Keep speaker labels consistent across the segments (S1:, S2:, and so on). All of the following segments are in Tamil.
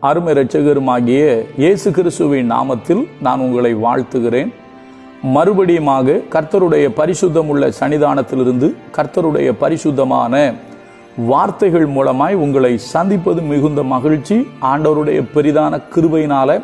S1: அருமை இரட்சகருமாகிய இயேசு கிறிஸ்துவின் நாமத்தில் நான் உங்களை வாழ்த்துகிறேன். மறுபடியுமாக கர்த்தருடைய பரிசுத்தம் உள்ள சன்னிதானத்திலிருந்து கர்த்தருடைய பரிசுத்தமான வார்த்தைகள் மூலமாய் உங்களை சந்திப்பது மிகுந்த மகிழ்ச்சி. ஆண்டவருடைய பெரிதான கிருபையினால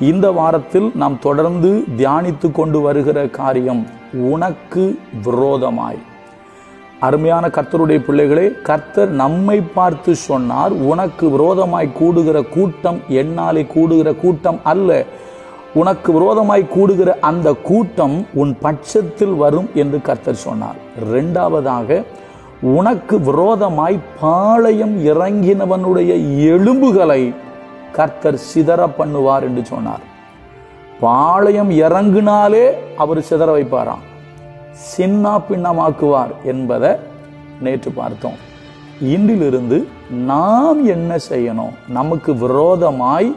S1: இந்த வாரத்தில் நாம் தொடர்ந்து தியானித்து கொண்டு வருகிற காரியம் உனக்கு விரோதமாய். அருமையான கர்த்தருடைய பிள்ளைகளே கர்த்தர் நம்மை பார்த்து சொன்னார் உனக்கு விரோதமாய் கூடுகிற கூட்டம் என்னாலே கூடுகிற கூட்டம் அல்ல. உனக்கு விரோதமாய் கூடுகிற அந்த கூட்டம் உன் பட்சத்தில் வரும் என்று கர்த்தர் சொன்னார். இரண்டாவதாக உனக்கு விரோதமாய் பாளையம் இறங்கினவனுடைய எலும்புகளை கர்த்தர் சிதற பண்ணுவார் என்று சொன்னார். பாளையம் இறங்கினாலே அவர் சிதற வைப்பாராம். சின்னா பின்னமாக்குவார் என்பதை நேற்று பார்த்தோம். இன்றிலிருந்து நாம் என்ன செய்யணும்? நமக்கு விரோதமாய்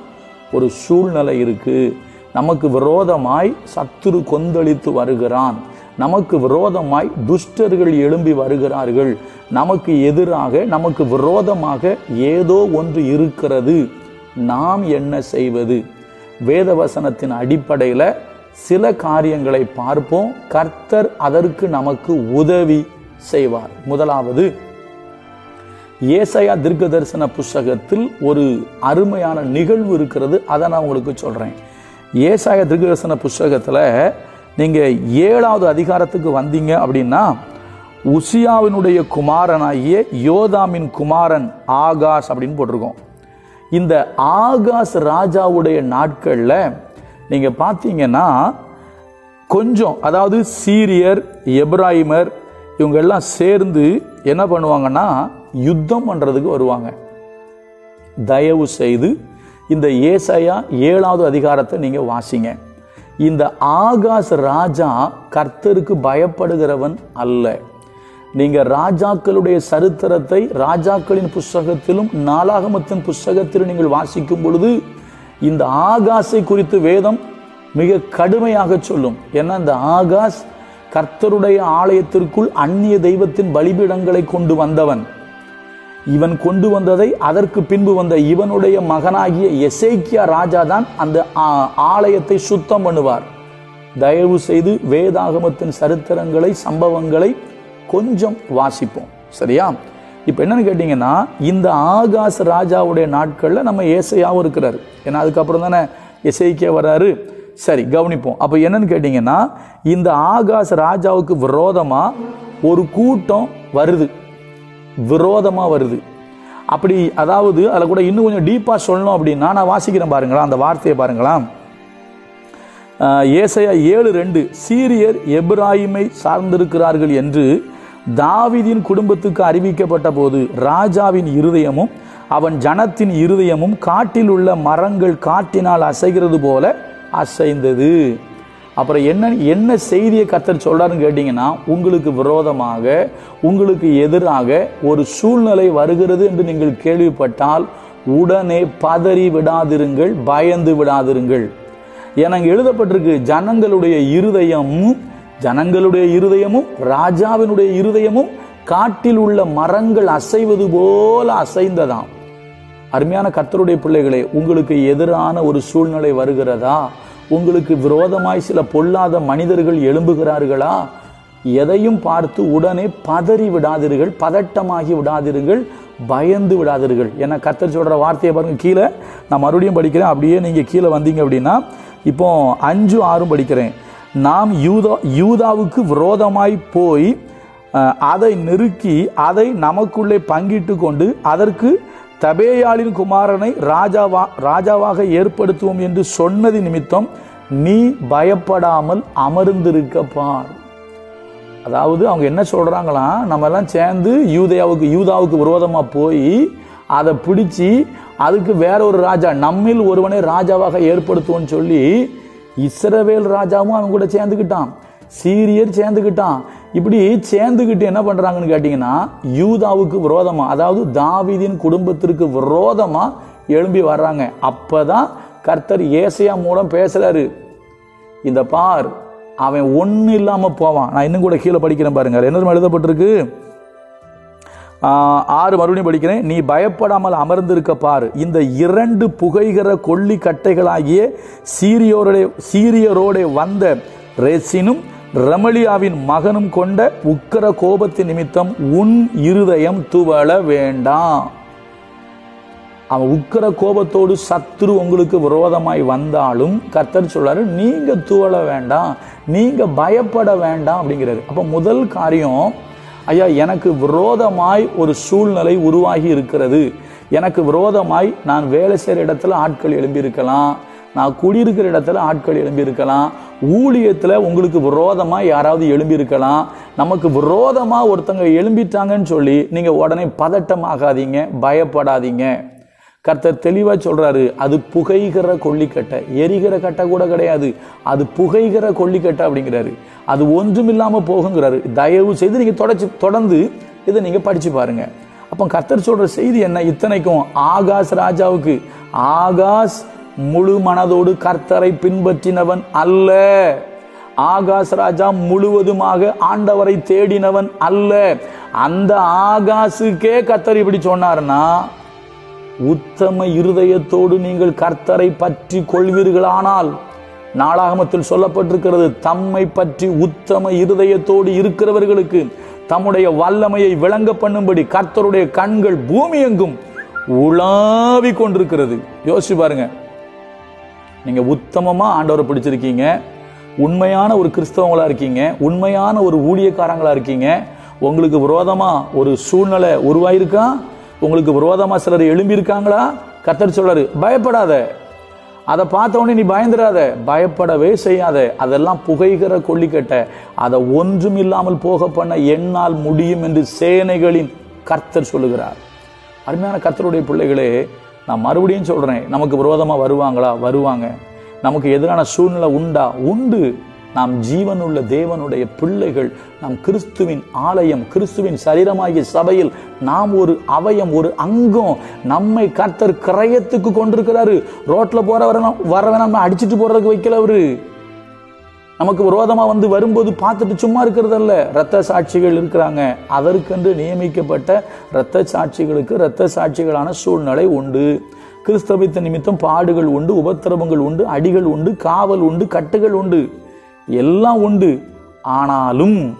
S1: ஒரு சூழ்நிலை இருக்கு. நமக்கு விரோதமாய் சத்துரு கொந்தளித்து வருகிறான். நமக்கு விரோதமாய் துஷ்டர்கள் எழும்பி வருகிறார்கள். நமக்கு எதிராக நமக்கு விரோதமாக ஏதோ ஒன்று இருக்கிறது. நாம் என்ன செய்வது? வேதவசனத்தின் அடிப்படையில் சில காரியங்களை பார்ப்போம். கர்த்தர் அதற்கு நமக்கு உதவி செய்வார். முதலாவது ஏசையா தீர்க்க தரிசன புஸ்தகத்தில் ஒரு அருமையான நிகழ்வு இருக்கிறது. அதை நான் உங்களுக்கு சொல்றேன். ஏசாயா தீர்க்க தரிசன புஸ்தகத்தில் நீங்க ஏழாவது அதிகாரத்துக்கு வந்தீங்க அப்படின்னா உசியாவினுடைய குமாரனாகிய யோதாமின் குமாரன் ஆகாஷ் அப்படின்னு போட்டிருக்கோம். இந்த ஆகாஷ் ராஜாவுடைய நாட்களில் நீங்கள் பார்த்தீங்கன்னா கொஞ்சம் அதாவது சீரியர் எப்ராஹிமர் இவங்க எல்லாம் சேர்ந்து என்ன பண்ணுவாங்கன்னா யுத்தம் பண்ணுறதுக்கு வருவாங்க. தயவு செய்து இந்த ஏசையா ஏழாவது அதிகாரத்தை நீங்கள் வாசிங்க. இந்த ஆகாஷ் ராஜா கர்த்தருக்கு பயப்படுகிறவன் அல்ல. நீங்கள் ராஜாக்களுடைய சரித்திரத்தை ராஜாக்களின் புஸ்தகத்திலும் நாளாகமத்தின் புஸ்தகத்திலும் நீங்கள் வாசிக்கும் பொழுது இந்த ஆகாசை குறித்து வேதம் மிக கடுமையாக சொல்லும். ஏன்னா இந்த ஆகாஷ் கர்த்தருடைய ஆலயத்திற்குள் அந்நிய தெய்வத்தின் பலிபீடங்களை கொண்டு வந்தவன். இவன் கொண்டு வந்ததை அதற்கு பின்பு வந்த இவனுடைய மகனாகிய எசேக்கியா ராஜா தான் அந்த ஆ- ஆலயத்தை சுத்தம் பண்ணுவார். தயவு செய்து வேதாகமத்தின் சரித்திரங்களை சம்பவங்களை கொஞ்சம் வாசிப்போம். சரியா? இப்போ என்னன்னு கேட்டிங்கன்னா இந்த ஆகாஷ் ராஜாவுடைய நாட்களில் நம்ம ஏசையாகவும் இருக்கிறாரு. ஏன்னா அதுக்கப்புறம் தானே இசைக்கே வராரு. சரி கவனிப்போம். அப்போ என்னன்னு கேட்டிங்கன்னா இந்த ஆகாஷ் ராஜாவுக்கு விரோதமாக ஒரு கூட்டம் வருது. விரோதமாக வருது. அப்படி அதாவது அதில் கூட இன்னும் கொஞ்சம் டீப்பாக சொல்லணும் அப்படின்னா நான் வாசிக்கிறேன் பாருங்களா அந்த வார்த்தையை பாருங்களா ஏசையா ஏழு ரெண்டு சீரியர் எப்ராஹிமை சார்ந்திருக்கிறார்கள் என்று தாவிதின் குடும்பத்துக்கு அறிவிக்கப்பட்ட போது ராஜாவின் இருதயமும் அவன் ஜனத்தின் இருதயமும் காட்டில் உள்ள மரங்கள் காட்டினால் அசைகிறது போல அசைந்தது. அப்புறம் என்ன என்ன செய்தியை கத்தர் சொல்கிறாருன்னு கேட்டிங்கன்னா உங்களுக்கு விரோதமாக உங்களுக்கு எதிராக ஒரு சூழ்நிலை வருகிறது என்று நீங்கள் கேள்விப்பட்டால் உடனே பதறி விடாதிருங்கள் பயந்து விடாதிருங்கள். எனக்கு எழுதப்பட்டிருக்கு ஜனங்களுடைய இருதயமும் ஜனங்களுடைய இருதயமும் ராஜாவினுடைய இருதயமும் காட்டில் உள்ள மரங்கள் அசைவது போல அசைந்ததாம். அருமையான கர்த்தருடைய பிள்ளைகளே உங்களுக்கு எதிரான ஒரு சூழ்நிலை வருகிறதா? உங்களுக்கு விரோதமாய் சில பொல்லாத மனிதர்கள் எழும்புகிறார்களா? எதையும் பார்த்து உடனே பதறி விடாதீர்கள் பதட்டமாகி விடாதீர்கள் பயந்து விடாதீர்கள். ஏன்னா கர்த்தர் சொல்ற வார்த்தையை பாருங்க கீழே நான் மறுபடியும் படிக்கிறேன். அப்படியே நீங்க கீழே வந்தீங்க அப்படின்னா இப்போ அஞ்சு ஆறும் படிக்கிறேன். நாம் யூதா யூதாவுக்கு விரோதமாய் போய் அதை நெருக்கி அதை நமக்குள்ளே பங்கிட்டு கொண்டு அதற்கு தபேயாளின் குமாரனை ராஜாவா ராஜாவாக ஏற்படுத்துவோம் என்று சொன்னது நிமித்தம் நீ பயப்படாமல் அமர்ந்திருக்க பார் அதாவது அவங்க என்ன சொல்கிறாங்களா நம்ம எல்லாம் சேர்ந்து யூதையாவுக்கு யூதாவுக்கு விரோதமாக போய் அதை பிடிச்சி அதுக்கு வேற ஒரு ராஜா நம்மில் ஒருவனை ராஜாவாக ஏற்படுத்துவோம்னு சொல்லி இஸ்ரவேல் ராஜாவும் அவன் கூட சேர்ந்துக்கிட்டான் சீரியர் சேர்ந்துக்கிட்டான் இப்படி சேர்ந்துக்கிட்டு என்ன பண்றாங்கன்னு கேட்டிங்கன்னா யூதாவுக்கு விரோதமா அதாவது தாவிதின் குடும்பத்திற்கு விரோதமா எழும்பி வர்றாங்க. அப்பதான் கர்த்தர் ஏசையா மூலம் பேசுறாரு. இந்த பார் அவன் ஒன்றும் இல்லாம போவான். நான் இன்னும் கூட கீழே படிக்கிறேன் பாருங்க என்ன எழுதப்பட்டிருக்கு? ஆறு மறுபடியும் படிக்கிறேன். நீ பயப்படாமல் அமர்ந்திருக்க பாரு. இந்த இரண்டு புகைகிற கொல்லி கட்டைகளாகிய சீரியோருடைய சீரியரோட வந்த ரெசினும் ரமலியாவின் மகனும் கொண்ட உக்கிர கோபத்தின் நிமித்தம் உன் இருதயம் துவள வேண்டாம். அவன் உக்கிர கோபத்தோடு சத்துரு உங்களுக்கு விரோதமாய் வந்தாலும் கர்த்தர் சொல்றாரு நீங்க துவள வேண்டாம். நீங்க பயப்பட வேண்டாம் அப்படிங்கிறாரு. அப்ப முதல் காரியம் ஐயா எனக்கு விரோதமாய் ஒரு சூழ்நிலை உருவாகி இருக்கிறது. எனக்கு விரோதமாய் நான் வேலை செய்கிற இடத்துல ஆட்கள் எழும்பியிருக்கலாம். நான் குடியிருக்கிற இடத்துல ஆட்கள் எழும்பியிருக்கலாம். ஊழியத்தில் உங்களுக்கு விரோதமாக யாராவது எழும்பியிருக்கலாம். நமக்கு விரோதமாக ஒருத்தங்க எழும்பிட்டாங்கன்னு சொல்லி நீங்கள் உடனே பதட்டமாகாதீங்க பயப்படாதீங்க. கர்த்தர் தெளிவாக சொல்கிறாரு அது புகைகிற கொல்லிக்கட்டை எரிகிற கட்டை கூட கிடையாது. அது புகைகிற கொல்லிக்கட்டை அப்படிங்கிறாரு. அது ஒன்றுமில்லாம போகுங்கிறாரு. தயவு செய்து நீங்கள் தொடச்சு தொடர்ந்து இதை நீங்கள் படித்து பாருங்க. அப்போ கர்த்தர் சொல்கிற செய்தி என்ன? இத்தனைக்கும் ஆகாஷ் ராஜாவுக்கு ஆகாஷ் முழு மனதோடு கர்த்தரை பின்பற்றினவன் அல்ல. ஆகாஷ் ராஜா முழுவதுமாக ஆண்டவரை தேடினவன் அல்ல. அந்த ஆகாசுக்கே கர்த்தர் இப்படி சொன்னார்னா உத்தம இருதயத்தோடு நீங்கள் கர்த்தரை பற்றி கொள்வீர்களானால் நாளாகமத்தில் சொல்லப்பட்டிருக்கிறது தம்மை பற்றி உத்தம இருதயத்தோடு இருக்கிறவர்களுக்கு தம்முடைய வல்லமையை விளங்க பண்ணும்படி கர்த்தருடைய கண்கள் பூமி எங்கும் உலாவி கொண்டிருக்கிறது. யோசிச்சு பாருங்க. நீங்க உத்தமமா ஆண்டவரை பிடிச்சிருக்கீங்க உண்மையான ஒரு கிறிஸ்தவங்களா இருக்கீங்க உண்மையான ஒரு ஊழியக்காரங்களா இருக்கீங்க உங்களுக்கு விரோதமா ஒரு சூழ்நிலை உருவாயிருக்கா? உங்களுக்கு விரோதமாக சிலர் எழும்பியிருக்காங்களா? கத்தர் சொல்றாரு பயப்படாத. அதை பார்த்தவொடனே நீ பயந்துடாத. பயப்படவே செய்யாத. அதெல்லாம் புகைகிற கொல்லிக்கட்டை அதை ஒன்றும் இல்லாமல் போக பண்ண என்னால் முடியும் என்று சேனைகளின் கர்த்தர் சொல்லுகிறார். அருமையான கர்த்தருடைய பிள்ளைகளே நான் மறுபடியும் சொல்கிறேன் நமக்கு விரோதமாக வருவாங்களா? வருவாங்க. நமக்கு எதிரான சூழ்நிலை உண்டா? உண்டு. நாம் ஜீவனுள்ள தேவனுடைய பிள்ளைகள் நாம் கிறிஸ்துவின் ஆலயம் கிறிஸ்துவின் சரீரமாகிய சபையில் நாம் ஒரு அவயம் ஒரு அங்கம். நம்மை கர்த்தர் கிரயத்துக்கு கொண்டிருக்கிறாரு. ரோட்டில் போறவரெல்லாம் வரவன் நம்ம அடிச்சிட்டு போறதுக்கு வைக்கல அவரு. நமக்கு விரோதமாக வந்து வரும்போது பார்த்துட்டு சும்மா இருக்கிறதல்ல. இரத்த சாட்சிகள் இருக்கிறாங்க. அதற்கென்று நியமிக்கப்பட்ட இரத்த சாட்சிகளுக்கு இரத்த சாட்சிகளான சூழ்நிலை உண்டு. கிறிஸ்தவத்தின் நிமித்தம் பாடுகள் உண்டு உபத்திரவங்கள் உண்டு அடிகள் உண்டு காவல் உண்டு கட்டுகள் உண்டு. எல்லாம் உண்டு. ஆனாலும்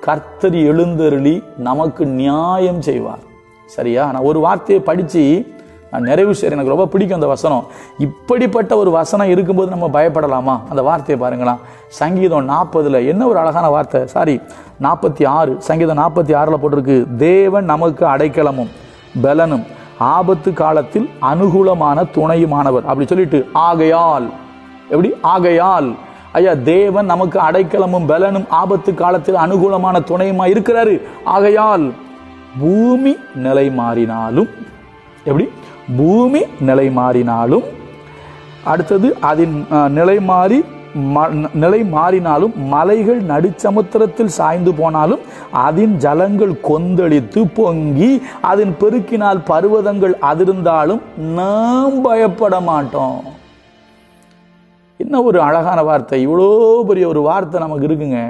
S1: கர்த்தர் எழுந்தருளி நமக்கு நியாயம் செய்வார். சரியா? நான் ஒரு வார்த்தையை படித்து நான் நிறைவு செய்கிறேன் எனக்கு ரொம்ப பிடிக்கும் அந்த வசனம். இப்படிப்பட்ட ஒரு வசனம் இருக்கும்போது நம்ம பயப்படலாமா? அந்த வார்த்தையை பாருங்களா சங்கீதம் நாற்பதுல என்ன ஒரு அழகான வார்த்தை? சாரி நாற்பத்தி ஆறு. சங்கீதம் நாற்பத்தி ஆறில் போட்டிருக்கு தேவன் நமக்கு அடைக்கலமும் பலனும் ஆபத்து காலத்தில் அனுகூலமான துணையுமானவர். அப்படி சொல்லிட்டு ஆகையால். எப்படி? ஆகையால். ஐயா தேவன் நமக்கு அடைக்கலமும் பலனும் ஆபத்து காலத்தில் அனுகூலமான துணையுமா இருக்கிறாரு. ஆகையால் பூமி நிலை மாறினாலும் எப்படி? பூமி நிலை மாறினாலும் அடுத்தது அதன் நிலை மாறி ம- நிலை மாறினாலும் மலைகள் நடுச்சமுத்திரத்தில் சாய்ந்து போனாலும் அதன் ஜலங்கள் கொந்தளித்து பொங்கி அதன் பெருக்கினால் பர்வதங்கள் அதிர்ந்தாலும் நாம் பயப்பட மாட்டோம். என்ன ஒரு அழகான வார்த்தை? இவ்வளோ பெரிய ஒரு வார்த்தை நமக்கு இருக்குங்க.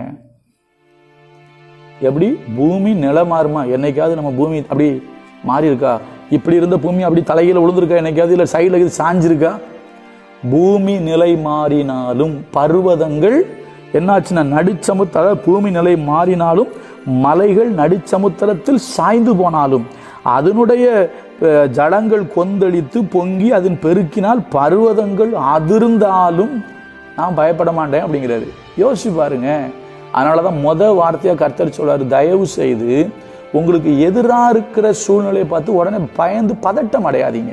S1: எப்படி? பூமி நில மாறுமா என்னைக்காவது நம்ம பூமி அப்படி மாறி இருக்கா இப்படி இருந்த பூமி அப்படி தலையில் விழுந்திருக்கா என்னைக்காவது இல்லை சைடில் இது சாஞ்சிருக்கா? பூமி நிலை மாறினாலும் பர்வதங்கள் என்னாச்சுன்னா நடுச்சமுத்திர பூமி நிலை மாறினாலும் மலைகள் நடுச்சமுத்திரத்தில் சாய்ந்து போனாலும் அதனுடைய ஜடங்கள் ஜலங்கள் கொந்தளித்து பொங்கி அதன் பெருக்கினால் பர்வதங்கள் அதிர்ந்தாலும் நான் பயப்பட மாட்டேன் அப்படிங்கிறாரு. யோசிச்சு பாருங்க. அதனால தான் முத வார்த்தையாக கர்த்தர் சொல்றாரு தயவு செய்து உங்களுக்கு எதிராக இருக்கிற சூழ்நிலையை பார்த்து உடனே பயந்து பதட்டம் அடையாதீங்க.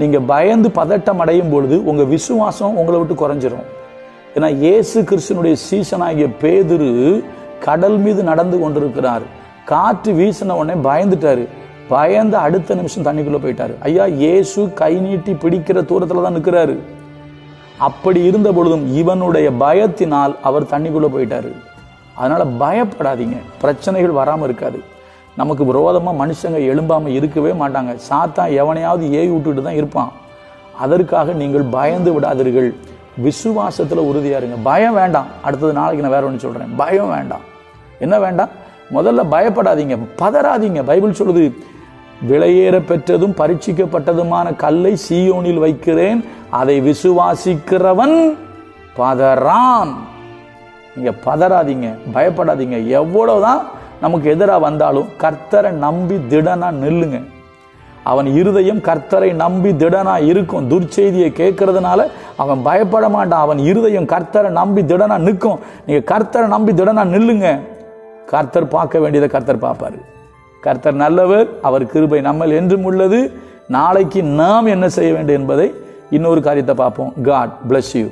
S1: நீங்கள் பயந்து பதட்டம் அடையும் பொழுது உங்கள் விசுவாசம் உங்களை விட்டு குறைஞ்சிரும். ஏன்னா இயேசு கிறிஸ்தனுடைய சீசனாகிய பேதுரு கடல் மீது நடந்து கொண்டிருக்கிறார். காற்று வீசின உடனே பயந்துட்டாரு. பயந்து அடுத்த நிமிஷம் தண்ணிக்குள்ளே போயிட்டாரு. ஐயா இயேசு கை நீட்டி பிடிக்கிற தூரத்தில் தான் நிற்கிறாரு அப்படி இருந்த பொழுதும் இவனுடைய பயத்தினால் அவர் தண்ணிக்குள்ளே போயிட்டாரு. அதனால் பயப்படாதீங்க. பிரச்சனைகள் வராமல் இருக்காது. நமக்கு விரோதமாக மனுஷங்க எழும்பாமல் இருக்கவே மாட்டாங்க. சாத்தான் எவனையாவது ஏவி விட்டுட்டு தான் இருப்பான். அதற்காக நீங்கள் பயந்து விடாதீர்கள். விசுவாசத்தில் உறுதியாக இருங்க. பயம் வேண்டாம். அடுத்தது நாளைக்கு நான் வேற ஒன்று சொல்கிறேன் பயம் வேண்டாம். என்ன வேண்டாம்? முதல்ல பயப்படாதீங்க. பதறாதீங்க. பைபிள் சொல்லுது விலையேற பெற்றதும் பரீட்சிக்கப்பட்டதுமான கல்லை சீயோனில் வைக்கிறேன். அதை விசுவாசிக்கிறவன் பதறான். நீங்க பதறாதீங்க பயப்படாதீங்க. எவ்வளவுதான் நமக்கு எதிராக வந்தாலும் கர்த்தரை நம்பி திடனா நில்லுங்க. அவன் இருதயம் கர்த்தரை நம்பி திடனா இருக்கும். துர்ச்செய்தியை கேட்கறதுனால அவன் பயப்பட மாட்டான். அவன் இருதயம் கர்த்தரை நம்பி திடனா நிற்கும். நீங்க கர்த்தரை நம்பி திடனா நில்லுங்க. கர்த்தர் பார்க்க வேண்டியதை கர்த்தர் பார்ப்பாரு. கர்த்தர் நல்லவர் அவர் கிருபை நம்மள் என்றும் உள்ளது. நாளைக்கு நாம் என்ன செய்ய வேண்டும் என்பதை இன்னொரு காரியத்தை பார்ப்போம். God bless you